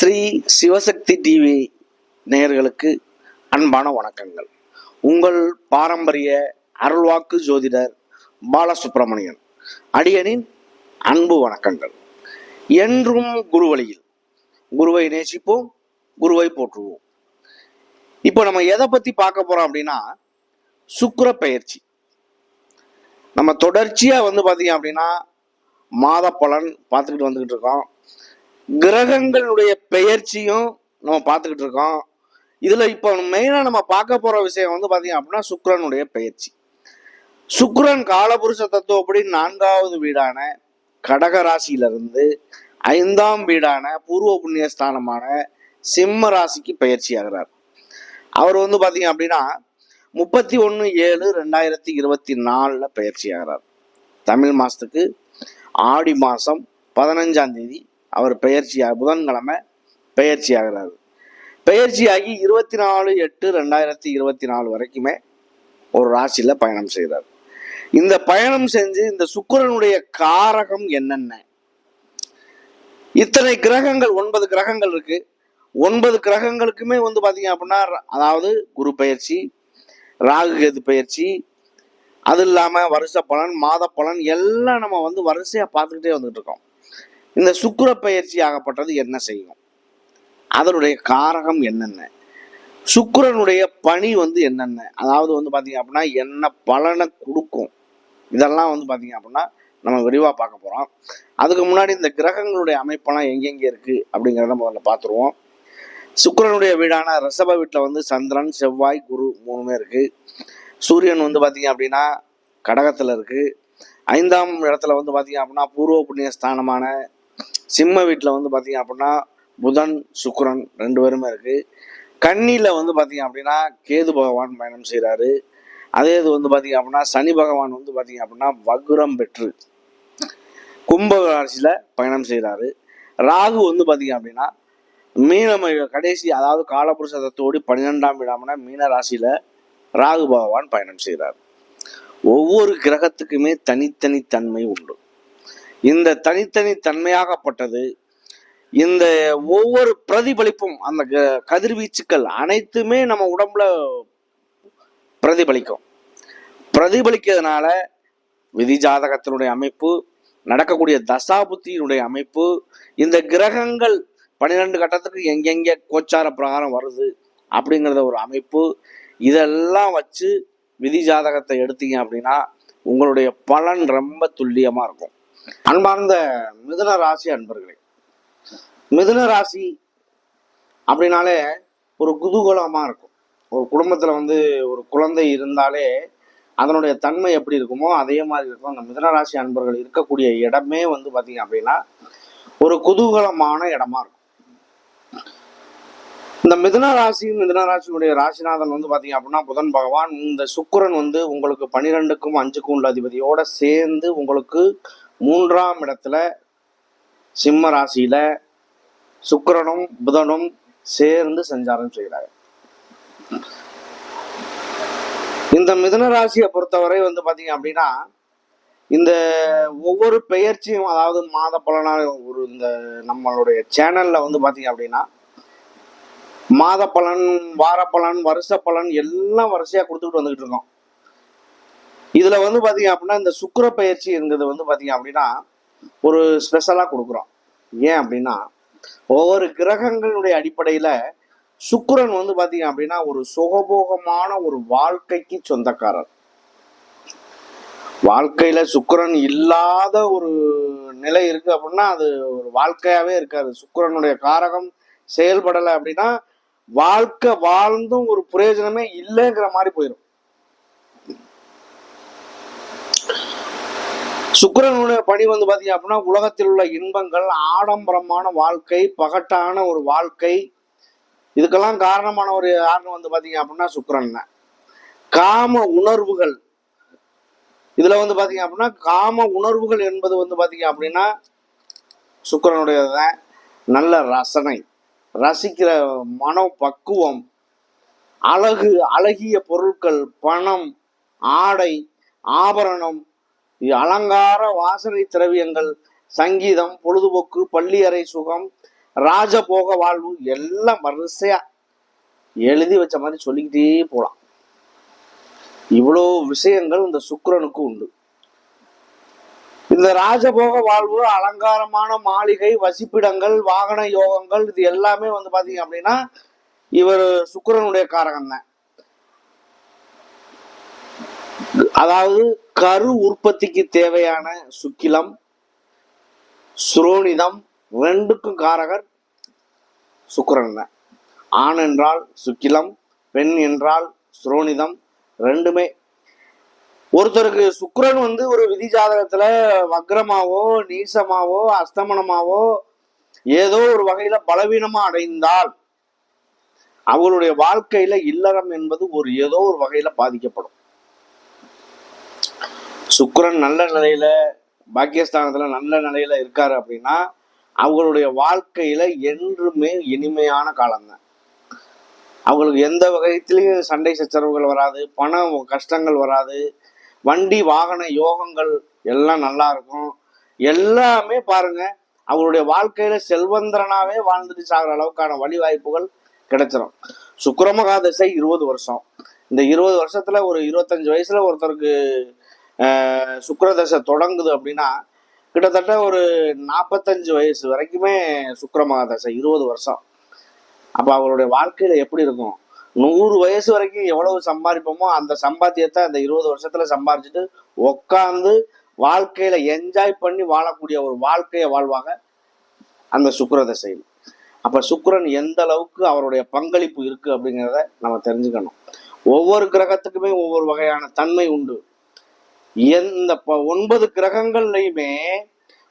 Sri Sivasakthi TV நேயர்களுக்கு அன்பான வணக்கங்கள். உங்கள் பாரம்பரிய அருள்வாக்கு ஜோதிடர் பாலசுப்ரமணியன் அடியனின் அன்பு வணக்கங்கள். என்றும் குருவழியில் குருவை நேசிப்போம் குருவை போற்றுவோம். இப்போ நம்ம எதை பற்றி பார்க்க போகிறோம் அப்படின்னா சுக்கர பயிற்சி. நம்ம தொடர்ச்சியாக வந்து பார்த்தீங்க அப்படின்னா மாத பலன் பார்த்துக்கிட்டு வந்துக்கிட்டு இருக்கோம். கிரகங்களுடைய பெயர்ச்சியும் நம்ம பார்த்துக்கிட்டு இருக்கோம். இதுல இப்போ மெயினா நம்ம பார்க்க போற விஷயம் வந்து பாத்தீங்க அப்படின்னா சுக்ரனுடைய பெயர்ச்சி. சுக்ரன் காலபுருஷ தத்துவப்படி நான்காவது வீடான கடக ராசியிலிருந்து ஐந்தாம் வீடான பூர்வ புண்ணிய ஸ்தானமான சிம்ம ராசிக்கு பயிற்சி ஆகிறார். அவர் வந்து பாத்தீங்க அப்படின்னா முப்பத்தி ஒன்று ஏழு ரெண்டாயிரத்தி இருபத்தி நாலில் பயிற்சி ஆகிறார். தமிழ் மாதத்துக்கு ஆடி மாதம் பதினஞ்சாம் தேதி அவர் பெயர்ச்சியாக புதன்கிழமை பெயர்ச்சி ஆகிறாரு பெயர்ச்சியாகி இருபத்தி நாலு எட்டு ரெண்டாயிரத்தி இருபத்தி நாலு வரைக்குமே ஒரு ராசியில் பயணம் செய்கிறார். இந்த பயணம் செஞ்சு இந்த சுக்கிரனுடைய காரகம் என்னென்ன? இத்தனை கிரகங்கள் ஒன்பது கிரகங்கள் இருக்கு. ஒன்பது கிரகங்களுக்குமே வந்து பார்த்தீங்க அப்படின்னா அதாவது குரு பயிற்சி ராகு கேது பயிற்சி அது இல்லாமல் வருஷ பலன் மாத பலன் எல்லாம் நம்ம வந்து வரிசையாக பார்த்துக்கிட்டே வந்துட்டு இருக்கோம். இந்த சுக்கர பயிற்சி ஆகப்பட்டது என்ன செய்யும்? அதனுடைய காரகம் என்னென்ன? சுக்கிரனுடைய பணி வந்து என்னென்ன? அதாவது வந்து பார்த்தீங்க அப்படின்னா என்ன பலனை கொடுக்கும்? இதெல்லாம் வந்து பார்த்தீங்க அப்படின்னா நம்ம விரிவாக பார்க்க போகிறோம் அதுக்கு முன்னாடி இந்த கிரகங்களுடைய அமைப்பெல்லாம் எங்கெங்கே இருக்குது அப்படிங்கிறத முதல்ல பார்த்துருவோம் சுக்கிரனுடைய வீடான ரிஷப வீட்டில் வந்து சந்திரன் செவ்வாய் குரு மூணுமே இருக்குது சூரியன் வந்து பார்த்தீங்க அப்படின்னா கடகத்தில் இருக்குது ஐந்தாம் இடத்துல வந்து பார்த்தீங்க அப்படின்னா பூர்வ புண்ணிய ஸ்தானமான சிம்ம வீட்டில் வந்து பார்த்தீங்க அப்படின்னா புதன் சுக்கரன் ரெண்டு பேருமே இருக்குது கன்னியில் வந்து பார்த்தீங்க அப்படின்னா கேது பகவான் பயணம் செய்கிறாரு அதே இது வந்து பார்த்தீங்க அப்படின்னா சனி பகவான் வந்து பார்த்தீங்க அப்படின்னா வக்ரம் பெற்று கும்ப ராசியில் பயணம் செய்கிறாரு ராகு வந்து பார்த்தீங்க அப்படின்னா மீனம் கடைசி அதாவது காலபுருஷ தத்துவோடு பன்னிரெண்டாம் இடம்னா மீன ராசியில் ராகு பகவான் பயணம் செய்கிறார் ஒவ்வொரு கிரகத்துக்குமே தனித்தனி தன்மை உண்டு. இந்த தனித்தனி தன்மையாகப்பட்டது. இந்த ஒவ்வொரு பிரதிபலிப்பும் அந்த க- கதிர்வீச்சுக்கள் அனைத்துமே நம்ம உடம்புல பிரதிபலிக்கும். பிரதிபலிக்கிறதுனால விதி ஜாதகத்தினுடைய அமைப்பு நடக்கக்கூடிய தசாபுத்தியினுடைய அமைப்பு இந்த கிரகங்கள் பன்னிரெண்டு கட்டத்துக்கு எங்கெங்கே கோச்சார பிரகாரம் வருது அப்படிங்கிறத ஒரு அமைப்பு. இதெல்லாம் வச்சு விதி ஜாதகத்தை எடுத்தீங்க அப்படின்னா உங்களுடைய பலன் ரொம்ப துல்லியமாக இருக்கும். அன்பார்ந்த மிதுன ராசி அன்பர்களே மிதுன ராசி அப்படின்னாலே ஒரு குதூகலமா இருக்கும். ஒரு குடும்பத்துல வந்து ஒரு குழந்தை இருந்தாலே அதனுடைய தன்மை எப்படி இருக்குமோ அதே மாதிரி இருக்கும். அந்த மிதுன ராசி அன்பர்கள் இருக்கக்கூடிய இடமே வந்து பாத்தீங்க அப்படின்னா ஒரு குதூகலமான இடமா இருக்கும். இந்த மிதுன ராசி மிதுன ராசியுடைய ராசிநாதன் வந்து பாத்தீங்க அப்படின்னா புதன் பகவான் இந்த சுக்கிரன் வந்து உங்களுக்கு பனிரெண்டுக்கும் அஞ்சுக்கும் உள்ள அதிபதியோட சேர்ந்து உங்களுக்கு மூன்றாம் இடத்துல சிம்ம ராசியில சுக்கரனும் புதனும் சேர்ந்து சஞ்சாரம் செய்கிறாங்க. இந்த மிதன ராசியை பொறுத்தவரை வந்து பாத்தீங்க அப்படின்னா இந்த ஒவ்வொரு பெயர்ச்சியும் அதாவது மாத பலனா ஒரு இந்த நம்மளுடைய சேனல்ல வந்து பாத்தீங்க அப்படின்னா மாத பலன் வார பலன் வருஷ பலன் எல்லாம் வரிசையா கொடுத்துட்டு வந்துகிட்டு இருக்கோம். இதுல வந்து பாத்தீங்க அப்படின்னா இந்த சுக்கிர பயிற்சிங்கிறது வந்து பாத்தீங்க அப்படின்னா ஒரு ஸ்பெஷலா கொடுக்குறோம். ஏன் அப்படின்னா ஒவ்வொரு கிரகங்களுடைய அடிப்படையில சுக்கிரன் வந்து பாத்தீங்க அப்படின்னா ஒரு சுகபோகமான ஒரு வாழ்க்கைக்கு சொந்தக்காரர். வாழ்க்கையில சுக்கரன் இல்லாத ஒரு நிலை இருக்கு அப்படின்னா அது ஒரு வாழ்க்கையாவே இருக்காது. சுக்கிரனுடைய காரகம் செயல்படலை அப்படின்னா வாழ்க்கை வாழ்ந்தும் ஒரு பிரயோஜனமே இல்லைங்கிற மாதிரி போயிடும் சுக்கரனுடைய பணி வந்து பாத்தீங்க அப்படின்னா உலகத்தில் உள்ள இன்பங்கள் ஆடம்பரமான வாழ்க்கை பகட்டான ஒரு வாழ்க்கை. இதுக்கெல்லாம் காரணமான ஒரு யாருன்னு வந்து பாத்தீங்க அப்படின்னா சுக்கரன் தான். காம உணர்வுகள். இதுல வந்து பாத்தீங்க அப்படின்னா காம உணர்வுகள் என்பது வந்து பாத்தீங்க அப்படின்னா சுக்கிரனுடையதுதான். நல்ல ரசனை. ரசிக்கிற மன பக்குவம் அழகு அழகிய பொருட்கள் பணம் ஆடை ஆபரணம் அலங்கார வாசனை திரவியங்கள் சங்கீதம் பொழுதுபோக்கு பள்ளி அறை சுகம் ராஜபோக வாழ்வு எல்லாம் வரிசையா எழுதி வச்ச மாதிரி சொல்லிக்கிட்டே போலாம். இவ்வளோ விஷயங்கள் இந்த சுக்கரனுக்கு உண்டு. இந்த ராஜபோக வாழ்வு அலங்காரமான மாளிகை வசிப்பிடங்கள் வாகன யோகங்கள் இது எல்லாமே வந்து பார்த்தீங்க அப்படின்னா இவர் சுக்கரனுடைய காரகம் தான் அதாவது கரு உற்பத்திக்கு தேவையான சுக்கிலம் சுரோனிதம் ரெண்டுக்கும் காரகர் சுக்கரன் தான் ஆண் என்றால் சுக்கிலம் பெண் என்றால் சுரோனிதம் ரெண்டுமே. ஒருத்தருக்கு சுக்கரன் வந்து ஒரு விதி ஜாதகத்துல வக்ரமாவோ நீசமாவோ அஸ்தமனமாவோ ஏதோ ஒரு வகையில பலவீனமா அடைந்தால் அவங்களுடைய வாழ்க்கையில இல்லறம் என்பது ஒரு ஏதோ ஒரு வகையில பாதிக்கப்படும். சுக்கரன் நல்ல நிலையில பாக்கியஸ்தானத்துல நல்ல நிலையில இருக்காரு அப்படின்னா அவங்களுடைய வாழ்க்கையில என்றுமே இனிமையான காலம்தான். அவங்களுக்கு எந்த வகைத்திலையும் சண்டை சச்சரவுகள் வராது பண கஷ்டங்கள் வராது வண்டி வாகன யோகங்கள் எல்லாம் நல்லா இருக்கும். எல்லாமே பாருங்க அவருடைய வாழ்க்கையில செல்வந்தரனாவே வாழ்ந்துட்டு சாகிற அளவுக்கான வழி வாய்ப்புகள் கிடைச்சிரும். சுக்கிரமகா திசை இருபது வருஷம். இந்த இருபது வருஷத்துல ஒரு இருபத்தஞ்சு வயசுல ஒருத்தருக்கு சுக்கரதசை தொடங்குது அப்படின்னா கிட்டத்தட்ட ஒரு நாற்பத்தஞ்சு வயசு வரைக்குமே சுக்கிரமகா தசை இருபது வருஷம். அப்போ அவருடைய வாழ்க்கையில் எப்படி இருக்கும்? நூறு வயசு வரைக்கும் எவ்வளவு சம்பாதிப்போமோ அந்த சம்பாத்தியத்தை அந்த இருபது வருஷத்துல சம்பாரிச்சுட்டு உட்காந்து வாழ்க்கையில என்ஜாய் பண்ணி வாழக்கூடிய ஒரு வாழ்க்கையை வாழ்வாங்க அந்த சுக்கிர தசையில் அப்ப சுக்கிரன் எந்த அளவுக்கு அவருடைய பங்களிப்பு இருக்கு அப்படிங்கிறத நம்ம தெரிஞ்சுக்கணும். ஒவ்வொரு கிரகத்துக்குமே ஒவ்வொரு வகையான தன்மை உண்டு. எந்த ப- ஒன்பது கிரகங்கள்லையுமே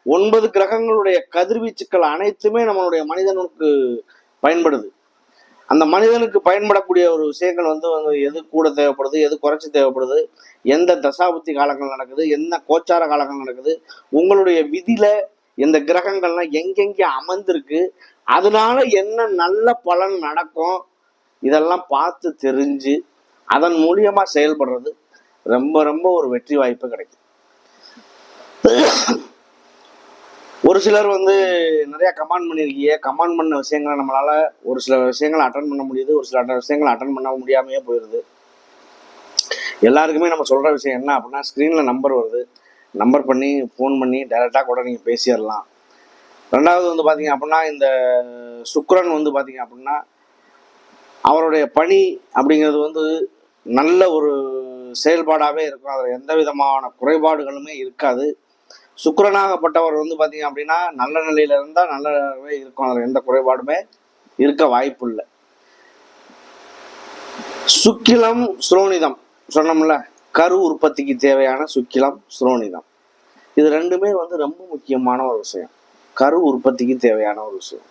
ஒன்பது கிரகங்களுடைய கதிர்வீச்சுக்கள் அனைத்துமே நம்மளுடைய மனிதனுக்கு பயன்படுது. அந்த மனிதனுக்கு பயன்படக்கூடிய ஒரு விஷயங்கள் வந்து வந்து எது கூட தேவைப்படுது எது குறைச்சி தேவைப்படுது எந்த தசாபுத்தி காலங்கள் நடக்குது என்ன கோச்சார காலங்கள் நடக்குது உங்களுடைய விதியில இந்த கிரகங்கள்லாம் எங்கெங்கே அமர்ந்திருக்கு அதனால என்ன நல்ல பலன் நடக்கும் இதெல்லாம் பார்த்து தெரிஞ்சு அதன் மூலியமா செயல்படுறது. ரொம்ப ரொம்ப ஒரு வெற்றி வாய்ப்பு கிடைக்கும். ஒரு சிலர் வந்து நிறைய கமாண்ட் பண்ணியிருக்கீங்க கமாண்ட் பண்ண விஷயங்களை நம்மளால ஒரு சில விஷயங்களை அட்டன் பண்ண முடியுது. ஒரு சில விஷயங்களை அட்டன் பண்ண முடியாமையே போயிடுது எல்லாருக்குமே நம்ம சொல்ற விஷயம் என்ன அப்படின்னா ஸ்க்ரீனில் நம்பர் வருது. நம்பர் பண்ணி ஃபோன் பண்ணி டைரெக்டாக கூட நீங்கள் பேசிடலாம். ரெண்டாவது வந்து பார்த்தீங்க அப்படின்னா இந்த சுக்ரன் வந்து பார்த்தீங்க அப்படின்னா அவருடைய பணி அப்படிங்கிறது வந்து நல்ல ஒரு செயல்பாடாகவே இருக்கும். அதில் எந்த விதமான குறைபாடுகளுமே இருக்காது. சுக்கரனாகப்பட்டவர் வந்து பார்த்தீங்க அப்படின்னா நல்ல நிலையில இருந்தால் நல்லாவே இருக்கும். அதில் எந்த குறைபாடுமே இருக்க வாய்ப்பு இல்லை சுக்கிலம் சுரோனிதம் சொன்னோம்ல கரு உற்பத்திக்கு தேவையான சுக்கிலம் சுரோனிதம். இது ரெண்டுமே வந்து ரொம்ப முக்கியமான ஒரு விஷயம். கரு உற்பத்திக்கு தேவையான ஒரு விஷயம்.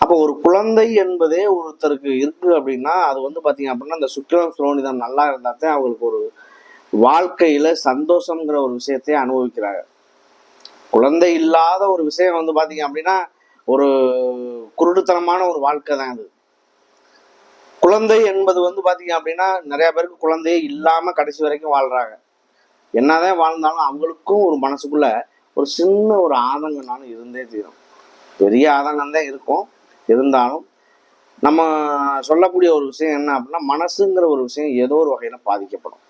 அப்போ ஒரு குழந்தை என்பதே ஒருத்தருக்கு இருக்கு அப்படின்னா அது வந்து பாத்தீங்க அப்படின்னா அந்த சுக்கிரம் சுரோனிதம் நல்லா இருந்தால் தான் அவங்களுக்கு ஒரு வாழ்க்கையில சந்தோஷம்ங்கிற ஒரு விஷயத்தை அனுபவிக்கிறாங்க. குழந்தை இல்லாத ஒரு விஷயம் வந்து பாத்தீங்க அப்படின்னா ஒரு குருடுத்தனமான ஒரு வாழ்க்கை தான் அது. குழந்தை என்பது வந்து பாத்தீங்க அப்படின்னா நிறைய பேருக்கு குழந்தையே இல்லாம கடைசி வரைக்கும் வாழ்றாங்க. என்னதான் வாழ்ந்தாலும் அவங்களுக்கும் ஒரு மனசுக்குள்ள ஒரு சின்ன ஒரு ஆதங்கம்னாலும் இருந்தே தீரும். பெரிய ஆதங்கம் தான் இருக்கும். இருந்தாலும் நம்ம சொல்லக்கூடிய ஒரு விஷயம் என்ன அப்படின்னா மனசுங்கிற ஒரு விஷயம் ஏதோ ஒரு வகையில் பாதிக்கப்படும்.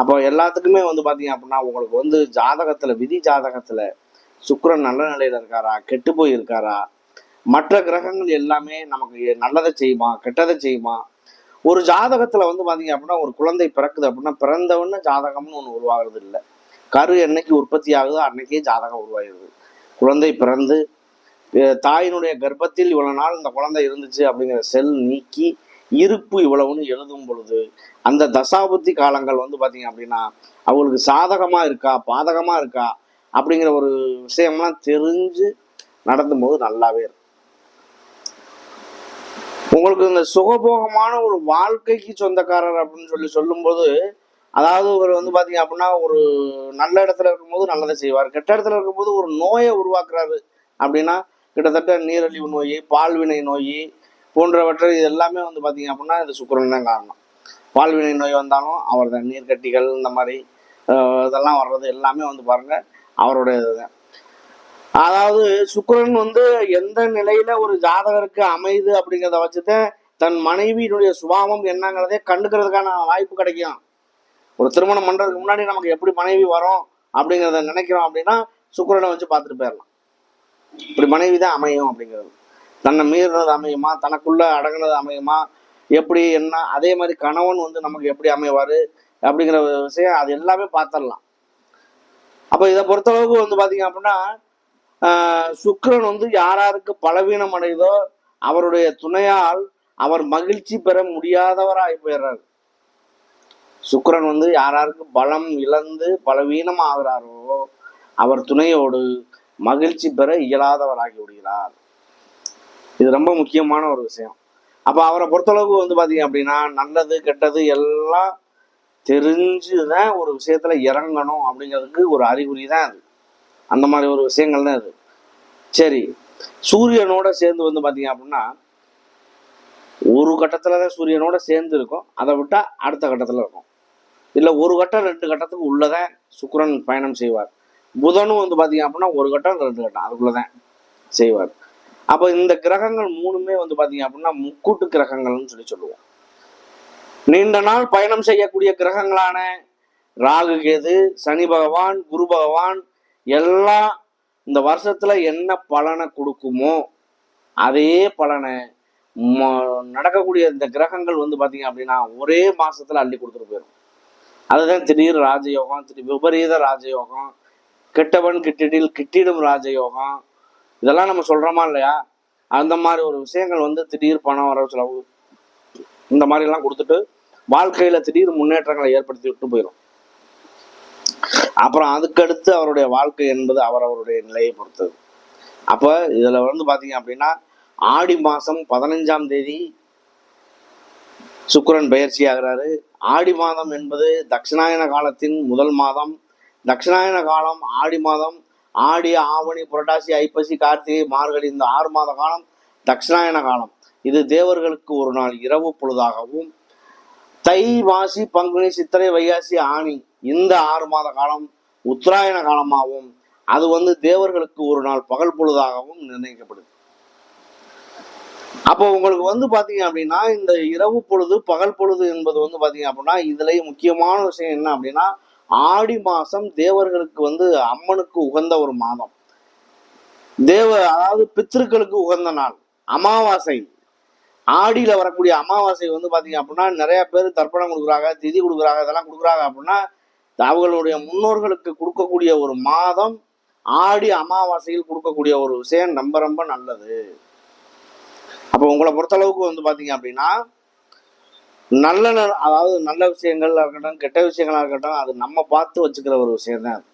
அப்போ எல்லாத்துக்குமே வந்து பார்த்தீங்க அப்படின்னா உங்களுக்கு வந்து ஜாதகத்தில் விதி ஜாதகத்தில் சுக்கரன் நல்ல நிலையில் இருக்காரா கெட்டு போய் இருக்காரா மற்ற கிரகங்கள் எல்லாமே நமக்கு நல்லதை செய்யுமா கெட்டதை செய்யுமா? ஒரு ஜாதகத்தில் வந்து பார்த்தீங்க அப்படின்னா ஒரு குழந்தை பிறக்குது அப்படின்னா பிறந்தவொன்னு ஜாதகம்னு ஒன்று உருவாகிறது இல்லை. கரு என்னைக்கு உற்பத்தி ஆகுதோ அன்னைக்கே ஜாதகம் உருவாகிடுது குழந்தை பிறந்து தாயினுடைய கர்ப்பத்தில் இவ்வளவு நாள் இந்த குழந்தை இருந்துச்சு அப்படிங்கிற செல் நீக்கி இருப்பு இவ்வளவுன்னு எழுதும் பொழுது அந்த தசாபுத்தி காலங்கள் வந்து பாத்தீங்க அப்படின்னா அவங்களுக்கு சாதகமா இருக்கா பாதகமா இருக்கா அப்படிங்கிற ஒரு விஷயம்லாம் தெரிஞ்சு நடத்தும் போது நல்லாவே இருக்கும். உங்களுக்கு இந்த சுகபோகமான ஒரு வாழ்க்கைக்கு சொந்தக்காரர் அப்படின்னு சொல்லி சொல்லும்போது அதாவது இவர் வந்து பாத்தீங்க அப்படின்னா ஒரு நல்ல இடத்துல இருக்கும்போது நல்லதை செய்வார் கெட்ட இடத்துல இருக்கும்போது ஒரு நோயை உருவாக்குறாரு அப்படின்னா கிட்டத்தட்ட நீரழிவு நோய் பால்வினை நோய் போன்றவற்றை இது எல்லாமே வந்து பார்த்தீங்க அப்படின்னா இந்த சுக்கரன் தான் காரணம். பால்வினை நோய் வந்தாலும் அவர் தான் நீர்க்கட்டிகள் இந்த மாதிரி இதெல்லாம் வர்றது எல்லாமே வந்து பாருங்க அவருடைய இதுதான் அதாவது சுக்கரன் வந்து எந்த நிலையில ஒரு ஜாதகருக்கு அமைது அப்படிங்கிறத வச்சுதான் தன் மனைவியினுடைய சுபாவம் என்னங்கிறதே கண்டுக்கிறதுக்கான வாய்ப்பு கிடைக்கும். ஒரு திருமணம் பண்றதுக்கு முன்னாடி நமக்கு எப்படி மனைவி வரும் அப்படிங்கிறத நினைக்கிறோம் அப்படின்னா சுக்கரனை வச்சு பார்த்துட்டு போயிடலாம் இப்படி மனைவி தான் அமையும் அப்படிங்கிறது. தன்னை மீறினது அமையுமா? தனக்குள்ள அடங்குனது அமையுமா? எப்படி என்ன? அதே மாதிரி கணவன் வந்து நமக்கு எப்படி அமைவாரு? அப்படிங்கிற விஷயம் அது எல்லாமே பார்த்துடலாம். அப்போ இதை பொறுத்தளவுக்கு வந்து பார்த்தீங்க அப்படின்னா ஆஹ் சுக்கிரன் வந்து யாராருக்கு பலவீனம் அடையுதோ அவருடைய துணையால் அவர் மகிழ்ச்சி பெற முடியாதவராகி போயிடுறாரு. சுக்கரன் வந்து யாராருக்கு பலம் இழந்து பலவீனம் ஆகிறாரோ அவர் துணையோடு மகிழ்ச்சி பெற இயலாதவராகி விடுகிறார். இது ரொம்ப முக்கியமான ஒரு விஷயம். அப்போ அவரை பொறுத்தளவுக்கு வந்து பார்த்தீங்க அப்படின்னா நல்லது கெட்டது எல்லாம் தெரிஞ்சு தான் ஒரு விஷயத்தில் இறங்கணும் அப்படிங்கிறதுக்கு ஒரு அறிகுறி தான் அது. அந்த மாதிரி ஒரு விஷயங்கள் தான் அது. சரி சூரியனோட சேர்ந்து வந்து பார்த்தீங்க அப்படின்னா ஒரு கட்டத்தில் தான் சூரியனோட சேர்ந்து இருக்கும். அதை விட்டால் அடுத்த கட்டத்தில் இருக்கும். இல்லை ஒரு கட்டம் ரெண்டு கட்டத்துக்கு உள்ளதான் சுக்கரன் பயணம் செய்வார். புதனும் வந்து பாத்தீங்க அப்படின்னா ஒரு கட்டம் ரெண்டு கட்டம். அதுக்குள்ளதான் செய்வார். அப்போ இந்த கிரகங்கள் மூணுமே வந்து பாத்தீங்க அப்படின்னா முக்கூட்டு கிரகங்கள்னு சொல்லி சொல்லுவோம். நீண்ட நாள் பயணம் செய்யக்கூடிய கிரகங்களான ராகு கேது சனி பகவான் குரு பகவான் எல்லாம் இந்த வருஷத்துல என்ன பலனை கொடுக்குமோ அதே பலனை ம- நடக்கக்கூடிய இந்த கிரகங்கள் வந்து பாத்தீங்க அப்படின்னா ஒரே மாசத்துல அள்ளி கொடுத்துட்டு போயிடும் அதுதான் திடீர் ராஜயோகம் திடீர் விபரீத ராஜயோகம் கெட்டவன் கிட்டிடில் கிட்டிடும் ராஜயோகம். இதெல்லாம் நம்ம சொல்றோமா இல்லையா? அந்த மாதிரி ஒரு விஷயங்கள் வந்து திடீர் பணம் வர செலவு இந்த மாதிரிலாம் கொடுத்துட்டு வாழ்க்கையில திடீர் முன்னேற்றங்களை ஏற்படுத்தி விட்டு போயிடும் அப்புறம் அதுக்கடுத்து அவருடைய வாழ்க்கை என்பது அவரவருடைய நிலையை பொறுத்தது. அப்ப இதுல வந்து பாத்தீங்க அப்படின்னா ஆடி மாசம் பதினஞ்சாம் தேதி சுக்கரன் பயிற்சி ஆகிறாரு ஆடி மாதம் என்பது தட்சிணாயன காலத்தின் முதல் மாதம். தட்சிணாயன காலம் ஆடி மாதம் ஆடி ஆவணி புரட்டாசி ஐப்பசி கார்த்திகை மார்கழி இந்த ஆறு மாத காலம் தட்சிணாயன காலம். இது தேவர்களுக்கு ஒரு நாள் இரவு பொழுதாகவும் தை மாசி பங்குனி சித்திரை வைகாசி ஆணி இந்த ஆறு மாத காலம் உத்தராயண காலமாகவும் அது வந்து தேவர்களுக்கு ஒரு நாள் பகல் பொழுதாகவும் நிர்ணயிக்கப்படுது. அப்போ உங்களுக்கு வந்து பாத்தீங்க அப்படின்னா இந்த இரவு பொழுது பகல் பொழுது என்பது வந்து பாத்தீங்க அப்படின்னா இதுலேயே முக்கியமான விஷயம் என்ன அப்படின்னா ஆடி மாசம் தேவர்களுக்கு வந்து அம்மனுக்கு உகந்த ஒரு மாதம். தேவ அதாவது பித்திருக்களுக்கு உகந்த நாள் அமாவாசை. ஆடியில் வரக்கூடிய அமாவாசை வந்து பார்த்தீங்க அப்படின்னா நிறைய பேர் தர்ப்பணம் கொடுக்குறாங்க திதி கொடுக்குறாங்க இதெல்லாம் கொடுக்குறாங்க அப்படின்னா அவர்களுடைய முன்னோர்களுக்கு கொடுக்கக்கூடிய ஒரு மாதம் ஆடி அமாவாசையில் கொடுக்கக்கூடிய ஒரு விஷயம் ரொம்ப ரொம்ப நல்லது. அப்போ உங்களை பொறுத்தளவுக்கு வந்து பார்த்தீங்க அப்படின்னா நல்ல ந- அதாவது நல்ல விஷயங்களாக இருக்கட்டும் கெட்ட விஷயங்களாக இருக்கட்டும் அது நம்ம பார்த்து வச்சுக்கிற ஒரு விஷயம் தான்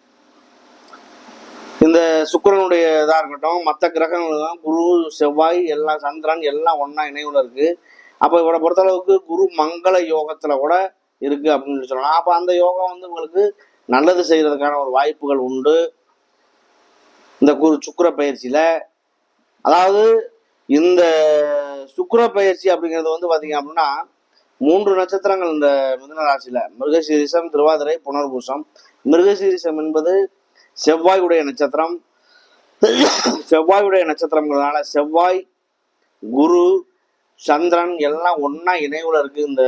இந்த சுக்கரனுடைய இதாக இருக்கட்டும் மற்ற கிரகங்கள் தான் குரு செவ்வாய் எல்லாம் சந்திரன் எல்லாம் ஒன்றா இணைவில் இருக்குது அப்போ இவரை பொறுத்தளவுக்கு குரு மங்கள யோகத்தில் கூட இருக்குது அப்படின்னு சொல்லி சொல்லலாம். அப்போ அந்த யோகம் வந்து உங்களுக்கு நல்லது செய்கிறதுக்கான ஒரு வாய்ப்புகள் உண்டு. இந்த குரு சுக்கர பயிற்சியில் அதாவது இந்த சுக்கர பயிற்சி அப்படிங்கிறது வந்து பார்த்தீங்க அப்படின்னா மூன்று நட்சத்திரங்கள் இந்த மிதுன ராசியில. மிருகசீரிசம் திருவாதிரை புனர்பூசம். மிருகசீரிசம் என்பது செவ்வாயுடைய நட்சத்திரம். செவ்வாயுடைய நட்சத்திரங்கிறதுனால செவ்வாய் குரு சந்திரன் எல்லாம் ஒன்றா இணைவுல இருக்கு இந்த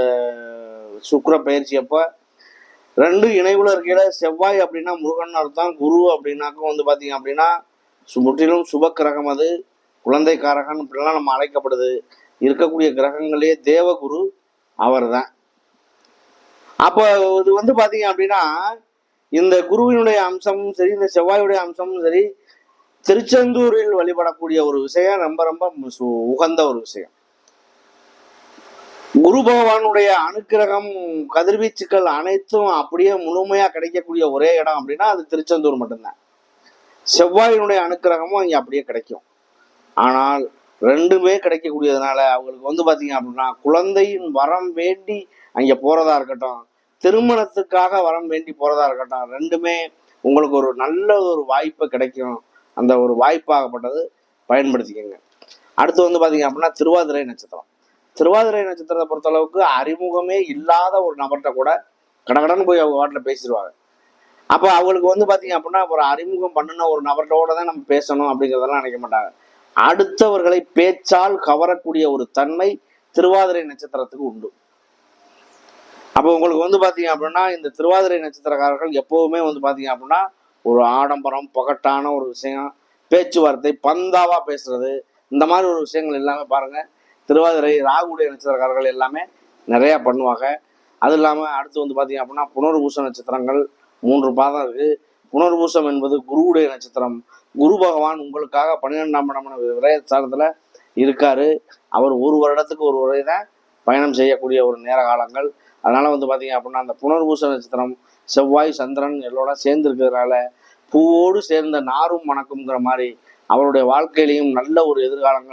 சுக்கர பயிற்சி அப்ப. ரெண்டு இணைவுல இருக்கையில செவ்வாய் அப்படின்னா முருகன் அர்த்தம். குரு அப்படின்னாக்கும் வந்து பாத்தீங்க அப்படின்னா முற்றிலும் சுப கிரகம் அது. குழந்தை காரகன் இப்படிலாம் நம்ம அழைக்கப்படுது. இருக்கக்கூடிய கிரகங்களே தேவகுரு அவர்தான். அப்ப இது வந்து பார்த்தீங்க அப்படின்னா இந்த குருவினுடைய அம்சமும் சரி இந்த செவ்வாயுடைய அம்சமும் சரி திருச்செந்தூரில் வழிபடக்கூடிய ஒரு விஷயம் ரொம்ப ரொம்ப உகந்த ஒரு விஷயம். குரு பகவானுடைய அனுக்கிரகம் கதிர்வீச்சுக்கள் அனைத்தும் அப்படியே முழுமையா கிடைக்கக்கூடிய ஒரே இடம் அப்படின்னா அது திருச்செந்தூர் மட்டும்தான். செவ்வாயினுடைய அனுக்கிரகமும் இங்கே அப்படியே கிடைக்கும். ஆனால் ரெண்டுமே கிடைக்கக்கூடியதுனால அவங்களுக்கு வந்து பார்த்தீங்க அப்படின்னா குழந்தையின் வரம் வேண்டி அங்கே போகிறதா இருக்கட்டும் திருமணத்துக்காக வரம் வேண்டி போகிறதா இருக்கட்டும் ரெண்டுமே உங்களுக்கு ஒரு நல்ல ஒரு வாய்ப்பு கிடைக்கும். அந்த ஒரு வாய்ப்பாகப்பட்டது பயன்படுத்திக்கோங்க. அடுத்து வந்து பார்த்தீங்க அப்படின்னா திருவாதிரை நட்சத்திரம். திருவாதிரை நட்சத்திரத்தை பொறுத்தளவுக்கு அறிமுகமே இல்லாத ஒரு நபர்கிட்ட கூட கடகடன்னு போய் அவங்க வாட்டில் பேசிடுவாங்க. அப்போ அவங்களுக்கு வந்து பார்த்தீங்க அப்படின்னா ஒரு அறிமுகம் பண்ணின ஒரு நபரோட தான் நம்ம பேசணும் அப்படிங்கிறதெல்லாம் நினைக்க மாட்டாங்க. அடுத்தவர்களை பேச்சால் கவரக்கூடிய ஒரு தன்மை திருவாதிரை நட்சத்திரத்துக்கு உண்டு. அப்போ உங்களுக்கு வந்து பார்த்தீங்க அப்படின்னா இந்த திருவாதிரை நட்சத்திரக்காரர்கள் எப்போவுமே வந்து பார்த்தீங்க அப்படின்னா ஒரு ஆடம்பரம் புகட்டான ஒரு விஷயம் பேச்சுவார்த்தை பந்தாவா பேசுறது இந்த மாதிரி ஒரு விஷயங்கள் எல்லாமே பாருங்க. திருவாதிரை ராகுடைய நட்சத்திரக்காரர்கள் எல்லாமே நிறைய பண்ணுவாங்க. அது இல்லாமல் அடுத்து வந்து பார்த்தீங்க அப்படின்னா புனர்பூச நட்சத்திரங்கள் மூன்று பாதம் இருக்கு. புனர்பூசம் என்பது குருவுடைய நட்சத்திரம். குரு பகவான் உங்களுக்காக பன்னிரெண்டாம் இடம் விரயஸ்தானத்தில் இருக்காரு. அவர் ஒரு வருடத்துக்கு ஒரு முறை தான் பயணம் செய்யக்கூடிய ஒரு நேர காலங்கள். அதனால வந்து பார்த்தீங்க அப்படின்னா அந்த புனர்பூச நட்சத்திரம் செவ்வாய் சந்திரன் எல்லோட சேர்ந்து இருக்கிறதுனால பூவோடு சேர்ந்த நாரும் மணக்குங்கிற மாதிரி அவருடைய வாழ்க்கையிலையும் நல்ல ஒரு எதிர்காலங்கள்